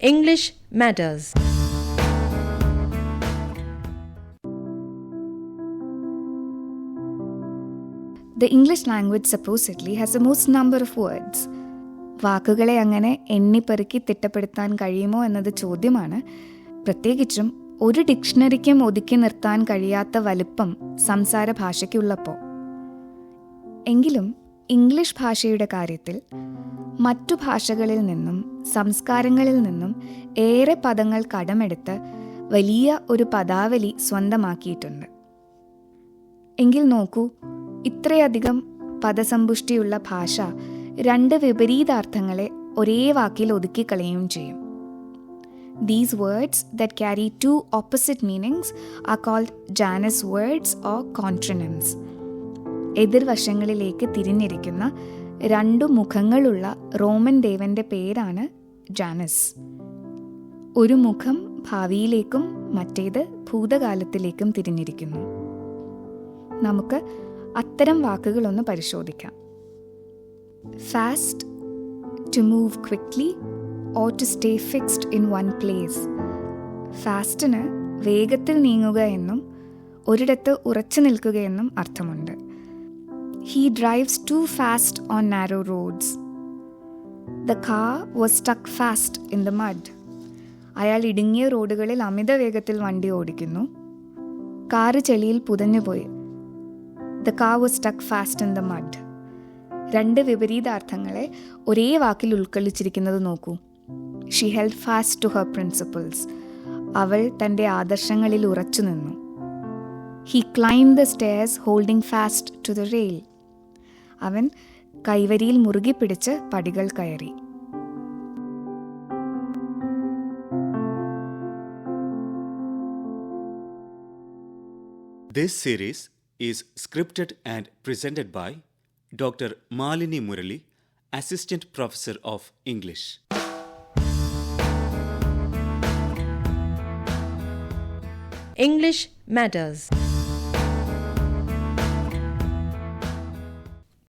English matters. The English language supposedly has the most number of words. വാക്കുകളെ അങ്ങനെ എണ്ണിപ്പെറുക്കി തിട്ടപ്പെടുത്താൻ കഴിയുമോ എന്നത് ചോദ്യമാണ് പ്രത്യേകിച്ചും ഒരു ഡിക്ഷണറിക്കും ഒതുക്കി നിർത്താൻ കഴിയാത്ത വലുപ്പം സംസാര ഭാഷയ്ക്കുള്ളപ്പോൾ എങ്കിലും ഇംഗ്ലീഷ് ഭാഷയുടെ കാര്യത്തിൽ മറ്റു ഭാഷകളിൽ നിന്നും സംസ്കാരങ്ങളിൽ നിന്നും ഏറെ പദങ്ങൾ കടമെടുത്ത് വലിയ ഒരു പദാവലി സ്വന്തമാക്കിയിട്ടുണ്ട്. എങ്കിൽ നോക്കൂ ഇത്രയധികം പദസമ്പുഷ്ടിയുള്ള ഭാഷ രണ്ട് വിപരീതാർത്ഥങ്ങളെ ഒരേ വാക്കിൽ ഒതുക്കിക്കളയുകയും ചെയ്യും. These words that carry two opposite meanings are called Janus words or contronyms എതിർവശങ്ങളിലേക്ക് തിരിഞ്ഞിരിക്കുന്ന രണ്ടു മുഖങ്ങളുള്ള റോമൻ ദേവന്റെ പേരാണ് ജാനസ്. ഒരു മുഖം ഭാവിയിലേക്കും മറ്റേത് ഭൂതകാലത്തിലേക്കും തിരിഞ്ഞിരിക്കുന്നു. നമുക്ക് അത്തരം വാക്കുകളൊന്ന് പരിശോധിക്കാം. Fast to move quickly or to stay fixed in one place ഫാസ്റ്റിന് വേഗത്തിൽ നീങ്ങുക എന്നും ഒരിടത്ത് ഉറച്ചു നിൽക്കുകയെന്നും അർത്ഥമുണ്ട്. He drives too fast on narrow roads. The car was stuck fast in the mud. അയാൾ ഇടുങ്ങിയ റോഡുകളിൽ അമിത വേഗത്തിൽ വണ്ടി ഓടിക്കുന്നു. കാറ് ചെളിയിൽ പുതഞ്ഞുപോയി the car was stuck fast in the mud രണ്ട് വിപരീതാർത്ഥങ്ങളെ ഒരേ വാക്കിൽ ഉൾക്കൊള്ളിച്ചിരിക്കുന്നത് നോക്കൂ. She held fast to her principles അവൾ തന്റെ ആദർശങ്ങളിൽ ഉറച്ചു നിന്നു he climb the stairs holding fast to the rail അവൻ കൈവരിയിൽ മുറുകി പിടിച്ച് പടികൾ കയറി This series is scripted and presented by Dr. Malini Murali, Assistant Professor of English. English matters.